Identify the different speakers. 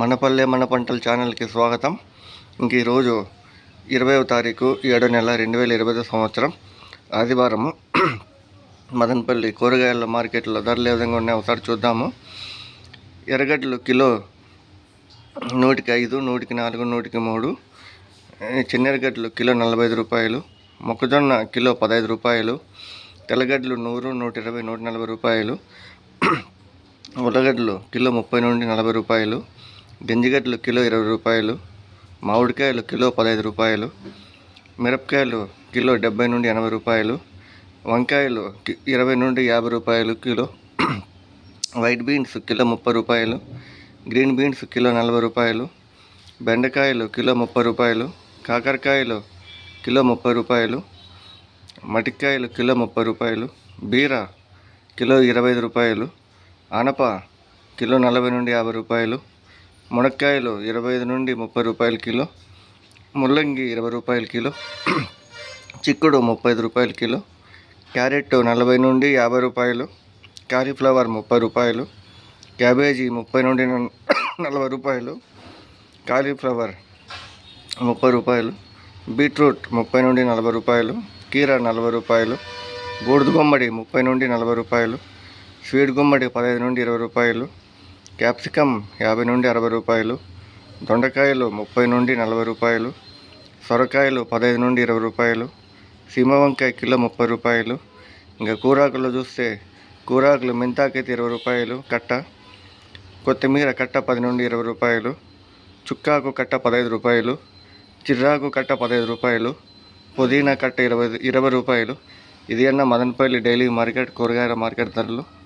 Speaker 1: మనపల్లె మన పంటల ఛానల్కి స్వాగతం. ఇంక ఈరోజు ఇరవైవ తారీఖు ఏడో నెల రెండు వేల ఇరవై సంవత్సరం. ఆదివారము మదనపల్లి కూరగాయల మార్కెట్లో ధరలు ఏ విధంగా ఉన్నాయో ఒకసారి చూద్దాము. ఎర్రగడ్డలు కిలో నూటికి ఐదు నూటికి నాలుగు నూటికి మూడు. చిన్న ఎర్రగడ్డలు కిలో నలభై ఐదు రూపాయలు మొక్కజొన్న కిలో పదహైదు రూపాయలు తెల్లగడ్డలు నూరు నూట ఇరవై నూట నలభై రూపాయలు ఉల్లగడ్డలు కిలో ముప్పై నుండి నలభై రూపాయలు గింజగడ్డలు కిలో ఇరవై రూపాయలు మామిడికాయలు కిలో పదహైదు రూపాయలు మిరపకాయలు కిలో డెబ్బై నుండి ఎనభై రూపాయలు వంకాయలు ఇరవై నుండి యాభై రూపాయలు కిలో వైట్ బీన్స్ కిలో ముప్పై రూపాయలు గ్రీన్ బీన్స్ కిలో నలభై రూపాయలు బెండకాయలు కిలో ముప్పై రూపాయలు కాకరకాయలు కిలో ముప్పై రూపాయలు మటికాయలు కిలో ముప్పై రూపాయలు బీర కిలో ఇరవై ఐదు రూపాయలు ఆనప కిలో నలభై నుండి యాభై రూపాయలు మునక్కాయలు ఇరవై ఐదు నుండి ముప్పై రూపాయలు కిలో ముల్లంగి ఇరవై రూపాయలు కిలో చిక్కుడు ముప్పై ఐదు రూపాయల కిలో క్యారెట్ నలభై నుండి యాభై రూపాయలు కాలీఫ్లవర్ ముప్పై రూపాయలు క్యాబేజీ ముప్పై నుండి నలభై రూపాయలు కాలీఫ్లవర్ ముప్పై రూపాయలు బీట్రూట్ ముప్పై నుండి నలభై రూపాయలు కీర నలభై రూపాయలు బూడిద గుమ్మడి ముప్పై నుండి నలభై రూపాయలు స్వీట్ గుమ్మడి పదహైదు నుండి ఇరవై రూపాయలు క్యాప్సికమ్ యాభై నుండి అరవై రూపాయలు దొండకాయలు ముప్పై నుండి నలభై రూపాయలు సొరకాయలు పదహైదు నుండి ఇరవై రూపాయలు సీమ వంకాయ కిలో ముప్పై రూపాయలు. ఇంకా కూరాకులు చూస్తే కూరాకులు మెంతాకైతే ఇరవై రూపాయలు కట్ట కొత్తిమీర కట్ట పది నుండి ఇరవై రూపాయలు చుక్కాకు కట్ట పదహైదు రూపాయలు చిర్రాకు కట్ట పదహైదు రూపాయలు పుదీనా కట్ట ఇరవై ఇరవై రూపాయలు. ఇది అన్న మదనపల్లి డైలీ మార్కెట్ కూరగాయల మార్కెట్ ధరలు.